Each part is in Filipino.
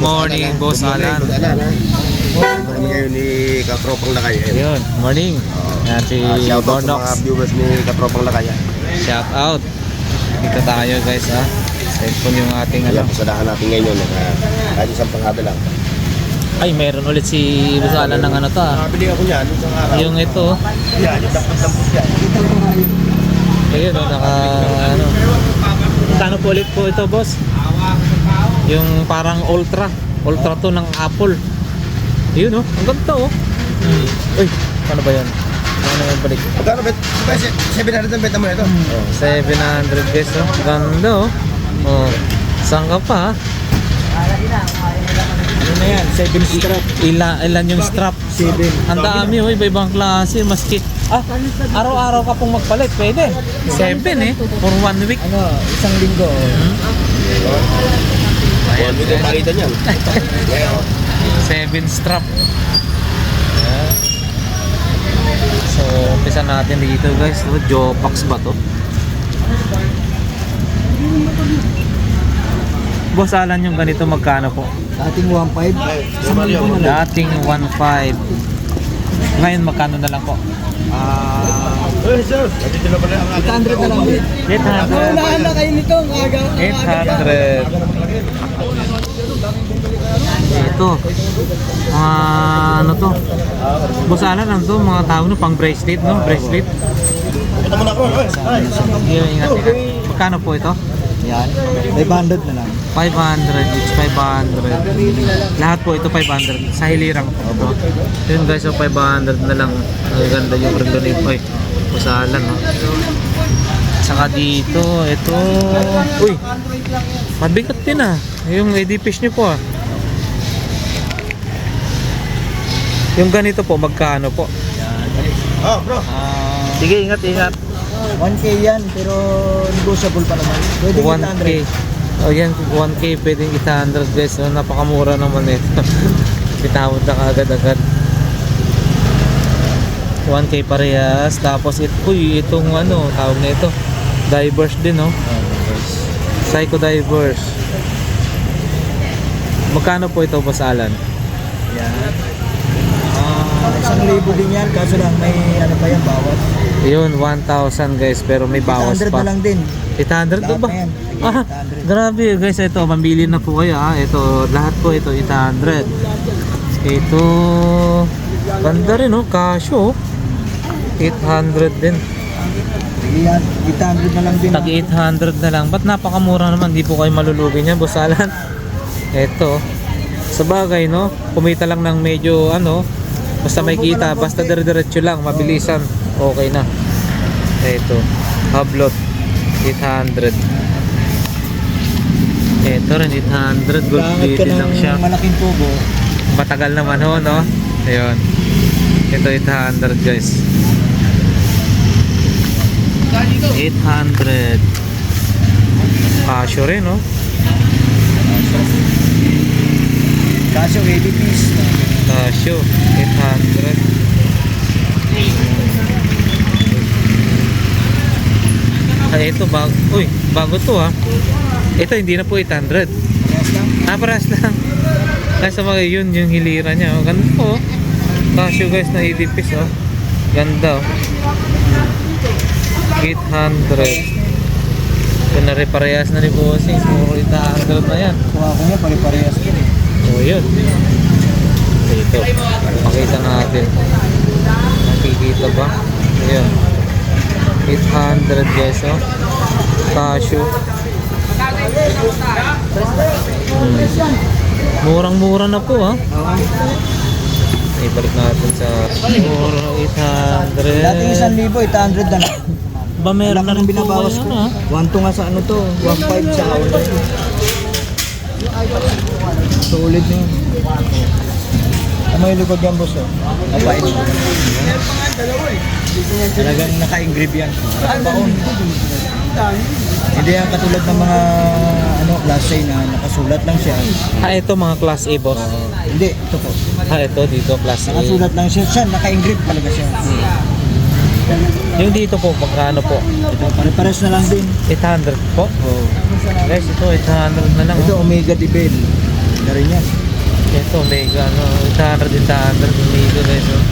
morning, Boss Alan. Kami ngayon ni Katropang Lakay. Ayun. Yun, morning. Yan si Ah, shout out sa mga viewers ni Katropang Lakay. ha? Shout out. Dito tayo guys ha. Cellphone yung ating ano. Pasadahan natin ngayon. Uh, kahit isang pangada lang. Ay, meron ulit si Boss Alan ng ano to ah. Nakabili ako niyan. Yung ito. Yan, yung dampot-dampot yan. Ayun, oh, naka ano. Kano po ulit po ito, boss? Yung parang ultra. Ultra to ng Apple. Yun oh, ang ganda oh. Hmm. Uy, paano ba yan? Ano yung balik? Magkano bet? Ba, 700 ang beta mo na ito. Oh, 700 pesos. oh. Ganda oh. Oh, saan ka pa? Ano na yan? 7 strap. Ila, ilan yung strap? 7. Ang dami oh, iba-ibang klase. Maski, ah, araw-araw ka pong magpalit, pwede. 7 eh, for one week. Ano, isang linggo. Ayan, Ayan, hindi ko makita niyan. Ayan. 7 strap. Ayan. So, umpisa natin dito guys. Ito, Jopax ba to? Boss Alan yung ganito magkano po? Dating 1.5. Isang linggo na lang. Dating 1.5. Ngayon magkano na lang po? Ah, eh, sir. Na pala ang 800 na lang. 800. na kayo nito. Ang aga. 800. Ito. Mga ano to? Boss Alan, ano to? Mga tawag no? Pang bracelet, no? Bracelet. Ito mo na ko. Ingat, ingat. Magkano po ito? Yan. 500 na lang. 500, each 500. Lahat po ito 500. Sa hilirang po. Yun guys, so 500 na lang. Ang ganda yung relo ni Oy, Pusalan, no? Saka dito, ito. Uy, mabigat din ah. Yung ED fish niyo po ah. Yung ganito po, magkano po? Oh, bro. Sige, ingat, ingat. 1K yan, pero negotiable pa naman. Pwede 1K. Oh, yan, 1K pwedeng 800 guys. So, napakamura naman ito. Bitawad na agad-agad. 1K parehas. Tapos, it, uy, itong ano, tawag na ito. Divers din, no? Psycho Divers. Magkano po ito, Boss Alan? Yan. Ah, isang libo din yan, kaso lang may ano pa yan, bawat. Yun, 1,000 guys. Pero may bawas 800 pa. na lang din. 800 to Lahat ba? yan. Ah, 800. grabe guys, ito, mamili na po kayo ah. Ito, lahat po ito, 800. Ito, ganda rin oh, Casio. 800 din. Yan, 800 na lang din. Tag 800 na lang. Ba't napakamura naman? Di po kayo malulugi niyan, bosalan. Ito. Sa bagay, no? Kumita lang ng medyo, ano, basta may kita, basta dire-diretso lang, mabilisan. Okay na. Ito. Hablot. 800. Ito rin, 800. Gold plated lang siya. ng malaking tubo. Matagal naman ho, no? Ayun. Ito 800 guys. 800. Casio rin, no? Kaso 80 piece. Casio, 800. Ay, ito bago. Uy, bago to ha. Ito hindi na po 800. Parehas lang. Ah, parehas lang. Nasa mga yun, yung hilira niya. Oh, ganda po. oh. Casio guys na 80 piece oh. Ganda oh. 800. Ito na rin parehas na ni Bossing. Puro 800 na yan. Kuha ko niya, pare-parehas din eh. Oh, yun. Ito. Pakita natin. Nakikita ba? Ayan. 800 guys oh. Casio. Hmm. Murang-mura na po ah. Oo. Ibalik natin sa mura 800. Dating 1,000, 800 na lang. Ba meron na rin po binabawas ko. ah. 1 to nga sa ano to, 1.5 sa outlet. Solid na yun. Ano yung likod yan, boss? Oh? Mabait. Talagang naka-engrave yan. Nakabaon. Hindi yan katulad ng mga ano, class A na nakasulat lang siya. Ah, ito mga class A boss. Hindi, ito po. Ah, ito dito class A. Nakasulat lang siya. Siya, naka-engrave talaga siya. Yung dito po, magkano po? Ito, pare-pares na lang din. 800 po. Oh. Guys, ito 800 na lang. Ito, Oh. Omega Dibel. Ganda rin yan. Ito, mega, ano, 800, 800, mega guys, oh.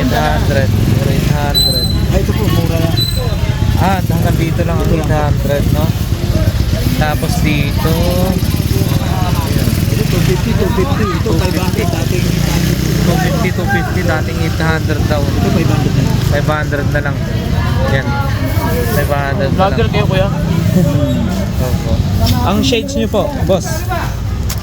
800, 800. Ay, ito po, mura lang. Ah, hanggang dito lang ang 800, no? Tapos dito, Ito, 250, 250. Ito, 500. Dating 250, 250, dating 800 daw. Ito, 500 na. 500 na lang. Yan. 500 na lang. kayo kuya? Opo. Ang shades nyo po, boss,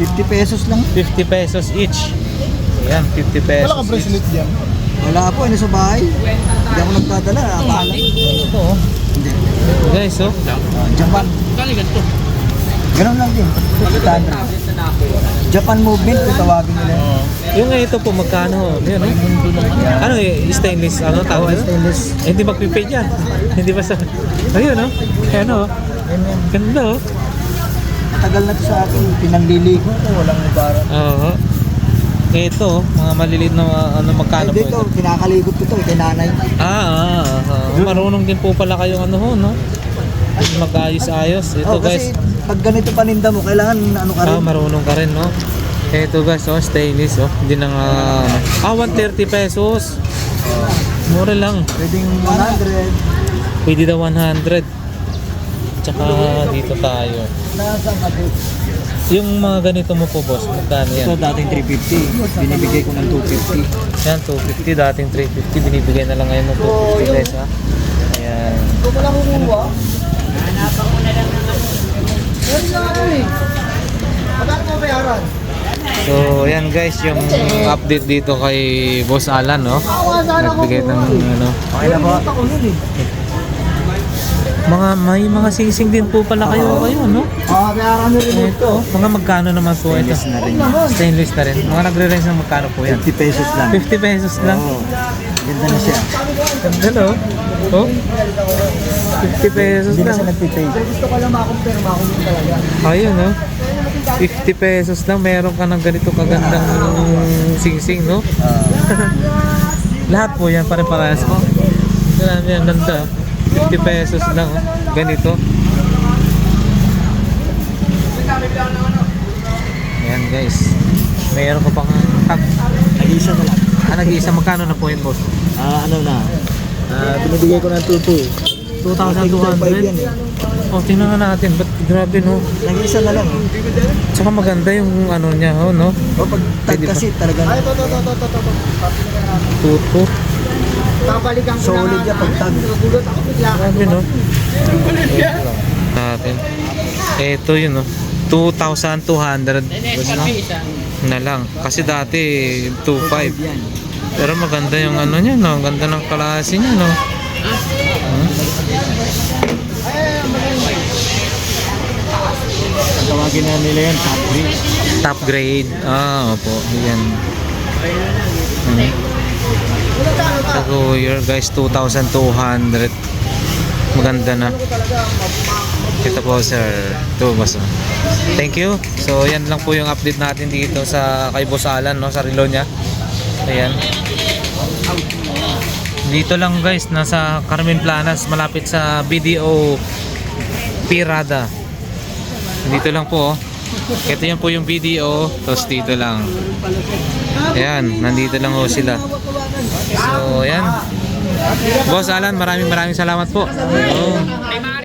50 pesos lang. 50 pesos each. Yan, 50 pesos each. dyan? Wala po, ano sa bahay. Hindi ako nagdadala. Akala. Ito, oh. Hindi. Guys, oh. Ah, Japan. Kali ganito. Ganun lang din. Standard. Japan movement, kung tawagin nila. yun. Yung ito po, magkano? Yan, oh. Ano eh, stainless, ano Oh, tawag? yun? stainless. Eh, hindi magpipay yan. hindi ba sa... Ayun, oh. Ayan, oh. Yan yan. Ganda, oh. Matagal na to sa akin. Pinanliligo ko. Walang ibarat. Oo. Ito, oh, mga maliliit na ano magkano po dito, ito? kinakalikot ko to. eh, Kay nanay. Ah, ah, ah. Marunong din po pala kayong ano ho, no? Mag-ayos-ayos. Ito oh, guys. kasi pag ganito paninda mo, kailangan ano ka rin. Ah, marunong ka rin, no? Ito guys, oh, stainless, oh. Hindi na nga, ano. Ah, 130 pesos. Mura lang. Pwedeng 100. Pwede daw 100. Tsaka dito tayo. Nasa. Yung mga ganito mo po, boss, magkano Ito yan? dating 350. Binibigay ko ng 250. Yan, 250, dating 350. Binibigay na lang ngayon ng 250 guys, ha? Ayan. Ito ko lang kukuha. So, yan guys, yung update dito kay Boss Alan, no? Nagbigay ng ano. Okay na eh. Mga may mga singsing din po pala kayo kayo, no? Ah, kaya kami rin Ito, mga magkano naman po ito? Stainless na rin. Stainless na rin. Mga nagre-range ng magkano po yan? 50 pesos lang. 50 pesos lang. Ganda na siya. Ganda, no? Oh? 50 pesos Hindi na lang. nagpipay. Gusto ko lang makumpirma kung yun talaga. Ayun, no? 50 pesos lang, meron ka ng ganito kagandang singsing, no? Ah, Lahat po yan, pare-parehas po. Marami ang ganda. 50 pesos lang, oh. ganito. Ayan guys. Meron ka pang tag. nag-isa na lang. Ah, nag-iisa magkano na po yun, boss? Ah, ano na? Ah, binibigay ko ng 2-2. 2,200? yan eh. Oh, tingnan natin. Ba't grabe, no? Nag-isa na lang eh. Tsaka maganda yung ano niya, oh, no? O pag tag Pwede kasi talaga na. Tuto. Solid yan pag tag. Grabe, no? Natin. Ito yun, no? 2,200 no? na lang. Kasi dati 2,500. Yan. Pero maganda yung ano niya, no? Ang ganda ng klase niya, no? Hmm? Tawagin na nila yan, top grade. Top grade. Ah, opo. Yan. Hmm. So, here guys, 2,200. Maganda na. Ito po, sir. Ito, boss. oh. Thank you. So, yan lang po yung update natin dito sa kay Boss Alan, no? Sa relo niya. Ayan. Dito lang guys, nasa Carmen Planas, malapit sa BDO Pirada. Dito lang po. oh. Ito yan po yung BDO, tapos dito lang. Ayan, nandito lang ho sila. So, ayan. Boss Alan, maraming maraming salamat po. Ayun.